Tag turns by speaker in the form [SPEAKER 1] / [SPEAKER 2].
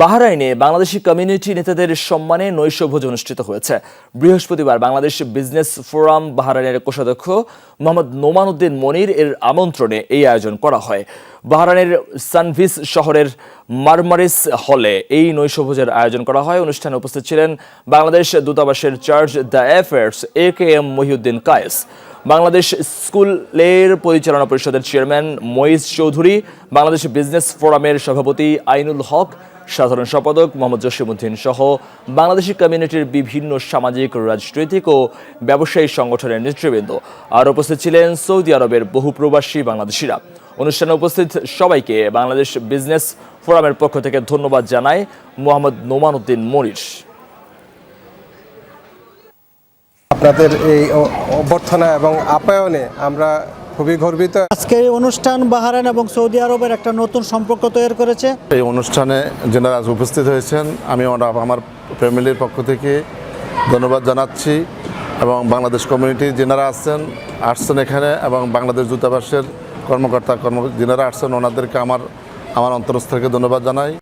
[SPEAKER 1] বাহরাইনে Bangladeshi community নেতাদের সম্মানে নৈশভোজ অনুষ্ঠিত হয়েছে। বৃহস্পতিবার বাংলাদেশ বিজনেস ফোরাম বাহরাইনের কোষাধ্যক্ষ মোহাম্মদ নোমান উদ্দিন মনির এর আমন্ত্রণে এই আয়োজন করা হয়। বাহরাইনের সানভিস শহরের মারমারিস হলে এই নৈশভোজের আয়োজন করা হয়। অনুষ্ঠানে উপস্থিত ছিলেন বাংলাদেশ দূতাবাসের chargé d' affaires A K M Mohiuddin Kayes. Bangladesh স্কুলের পরিচালনা পরিষদের চেয়ারম্যান মঈজ চৌধুরী। বাংলাদেশ বিজনেস ফোরামের সভাপতি আইনুল হক। সাধারণ সম্পাদক মোহাম্মদ জসিমউদ্দিন সহ বাংলাদেশি কমিউনিটির বিভিন্ন সামাজিক, রাজনৈতিক ও ব্যবসায়ী সংগঠনের নেতৃবৃন্দ। আর উপস্থিত ছিলেন সৌদি আরবের বহু প্রবাসী বাংলাদেশিরা। অনুষ্ঠানে উপস্থিত সবাইকে বাংলাদেশ বিজনেস ফোরামের পক্ষ থেকে ধন্যবাদ জানায় মোহাম্মদ নোমান উদ্দিন মনির।
[SPEAKER 2] আপনাদের এই অভ্যর্থনা এবং আপ্যায়নে আমরা খুবই গর্বিত।
[SPEAKER 3] আজকে এই অনুষ্ঠান বাহারান এবং সৌদি আরবের একটা নতুন সম্পর্ক তৈরি করেছে।
[SPEAKER 4] এই অনুষ্ঠানে যেনারা আজ উপস্থিত হয়েছেন। আমি আমার ফ্যামিলির পক্ষ থেকে ধন্যবাদ জানাচ্ছি এবং বাংলাদেশ কমিউনিটি যেনারা আসছেন আসছেন এখানে এবং বাংলাদেশ দূতাবাসের কর্মকর্তা কর্ম যেনারা আসছেন ওনাদেরকে আমার আমার অন্তরস্থ থেকে ধন্যবাদ জানাই।